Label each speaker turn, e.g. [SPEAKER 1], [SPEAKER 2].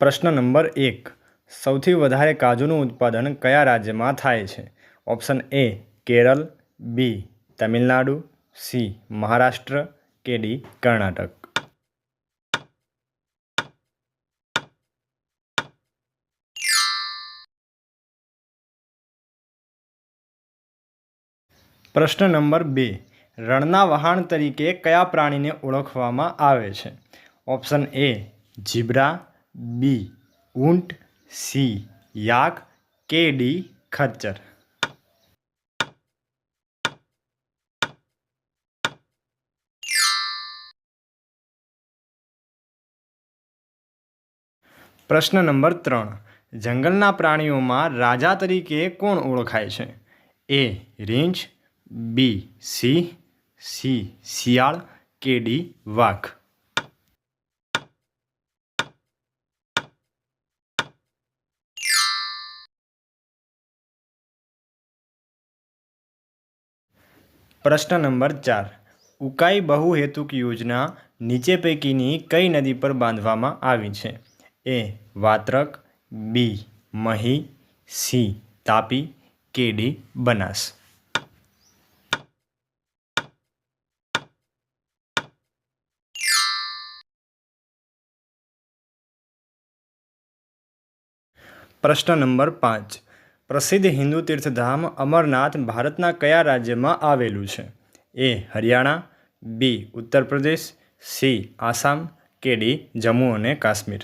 [SPEAKER 1] પ્રશ્ન નંબર એક. સૌથી વધારે કાજુનું ઉત્પાદન કયા રાજ્યમાં થાય છે? Option A Kerala, B Tamil Nadu, C Maharashtra કે ડી કર્ણાટક. પ્રશ્ન નંબર બે. રણના વહાણ તરીકે કયા પ્રાણીને ઓળખવામાં આવે છે? Option A zebra B. ઊંટ, સી. યાક, કે. ડી. ખચ્ચર. પ્રશ્ન નંબર ત્રણ. જંગલના પ્રાણીઓમાં રાજા તરીકે કોણ ઓળખાય છે? એ. રીંછ, બી. સિંહ, સી. શિયાળ, કે. ડી. વાઘ. પ્રશ્ન નંબર ચાર. ઉકાઈ બહુહેતુક યોજના નીચે પૈકીની કઈ નદી પર બાંધવામાં આવી છે? A, Vatrak, B, Mahi, C, Tapi, કે, ડી, બનાસ. પ્રશ્ન નંબર પાંચ. પ્રસિદ્ધ હિન્દુ તીર્થધામ અમરનાથ ભારતના કયા રાજ્યમાં આવેલું છે? એ હરિયાણા, બી ઉત્તર પ્રદેશ સી આસામ, કે ડી જમ્મુ અને કાશ્મીર?